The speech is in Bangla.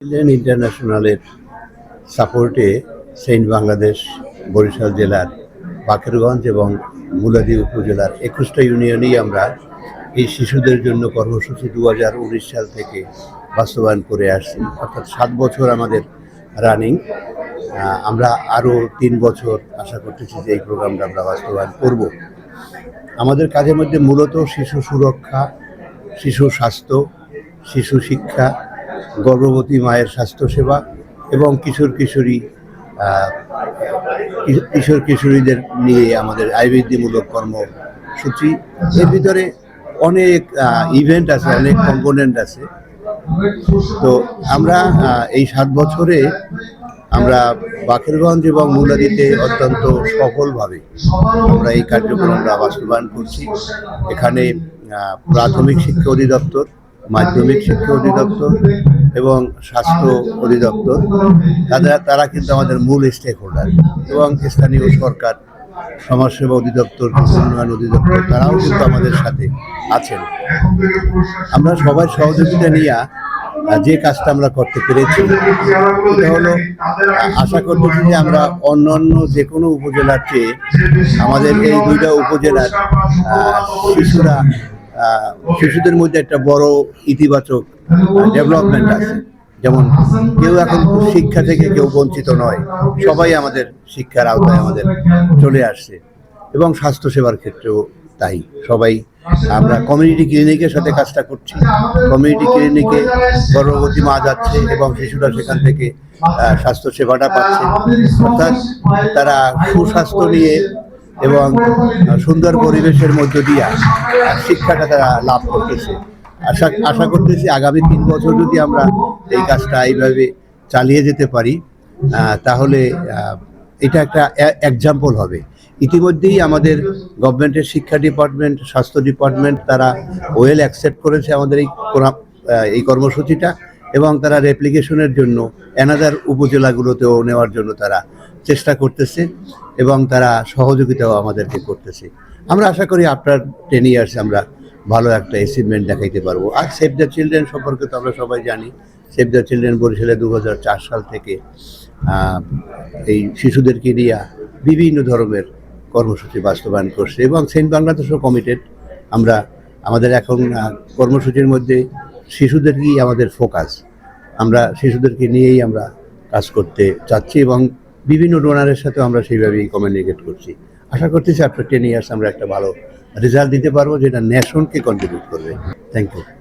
চিলড্রেন ইন্টারন্যাশনালের সাপোর্টে সেন্ট বাংলাদেশ বরিশাল জেলার বাকেরগঞ্জ এবং মুলাদি উপজেলার একুশটা ইউনিয়নেই আমরা এই শিশুদের জন্য কর্মসূচি দু হাজার উনিশ সাল থেকে বাস্তবায়ন করে আসছি। অর্থাৎ সাত বছর আমাদের রানিং আমরা আরও তিন বছর আশা করতেছি যে এই প্রোগ্রামটা আমরা বাস্তবায়ন করব। আমাদের কাজের মধ্যে মূলত শিশু সুরক্ষা, শিশু স্বাস্থ্য, শিশু শিক্ষা গর্ভবতী মায়ের স্বাস্থ্যসেবা এবং কিশোর কিশোরী কিশোর কিশোরীদের নিয়ে আমাদের আয়বৃদ্ধিমূলক কর্মসূচি। এর ভিতরে অনেক ইভেন্ট আছে, অনেক কম্পোনেন্ট আছে। তো আমরা এই সাত বছরে আমরা বাকেরগঞ্জ এবং মুলাদিতে অত্যন্ত সফলভাবে আমরা এই কার্যক্রমটা বাস্তবায়ন করছি। এখানে প্রাথমিক শিক্ষা অধিদপ্তর মাধ্যমিক শিক্ষা অধিদপ্তর এবং স্বাস্থ্য অধিদপ্তর। তারা তারা কিন্তু আমাদের মূল স্টেক হোল্ডার এবং স্থানীয় সরকার, সমাজসেবা অধিদপ্তর, উন্নয়ন অধিদপ্তর, তারাও কিন্তু আমাদের সাথে আছেন। আমরা সবাই সহযোগিতা নিয়ে যে কাজটা আমরা করতে পেরেছি, এটা হলো আশা করতেছি যে আমরা অন্যান্য যে কোনো উপজেলার চেয়ে আমাদের এই দুইটা উপজেলার শিশুরা শিশুদের মধ্যে একটা বড় ইতিবাচক ডেভেলপমেন্ট আছে। যেমন কেউ এখন শিক্ষা থেকে কেউ বঞ্চিত নয়। সবাই আমাদের শিক্ষার আওতায় আমাদের চলে আসছে এবং স্বাস্থ্যসেবার ক্ষেত্রেও তাই। সবাই আমরা কমিউনিটি ক্লিনিকের সাথে কাজটা করছি। কমিউনিটি ক্লিনিকে গর্ভবতী মা যাচ্ছে এবং শিশুরা সেখান থেকে আহ, স্বাস্থ্য সেবাটা পাচ্ছে। অর্থাৎ তারা সুস্বাস্থ্য নিয়ে এবং সুন্দর পরিবেশের মধ্য দিয়ে শিক্ষাটা তারা লাভ করতেছে। আশা আশা করতেছি আগামী তিন বছর যদি আমরা এই কাজটা এইভাবে চালিয়ে যেতে পারি তাহলে এটা একটা এক্সাম্পল হবে। ইতিমধ্যেই আমাদের গভর্নমেন্টের শিক্ষা ডিপার্টমেন্ট, স্বাস্থ্য ডিপার্টমেন্ট তারা ওয়েল অ্যাকসেপ্ট করেছে আমাদের এই এই কর্মসূচিটা এবং তারা রেপ্লিকেশনের জন্য অ্যানাদার উপজেলাগুলোতেও নেওয়ার জন্য তারা চেষ্টা করতেছে এবং তারা সহযোগিতাও আমাদেরকে করতেছে। আমরা আশা করি আফটার টেন ইয়ার্স আমরা ভালো একটা অ্যাচিভমেন্ট দেখাইতে পারব। আর সেভ দ্য চিলড্রেন সম্পর্কে তো আমরা সবাই জানি। সেভ দ্য চিলড্রেন বরিশালে দু হাজার চার সাল থেকে এই শিশুদেরকে নিয়ে বিভিন্ন ধরনের কর্মসূচি বাস্তবায়ন করছে এবং সেন্ট বাংলাদেশও কমিটেড আমরা আমাদের এখন কর্মসূচির মধ্যে শিশুদেরকেই আমাদের ফোকাস আমরা শিশুদেরকে নিয়েই আমরা কাজ করতে চাচ্ছি এবং বিভিন্ন ডোনারের সাথে আমরা সেইভাবেই কমিউনিকেট করছি। আশা করতেছি আফটার টেন ইয়ার্স আমরা একটা ভালো রেজাল্ট দিতে পারব যেটা ন্যাশনকে কন্ট্রিবিউট করবে। Thank you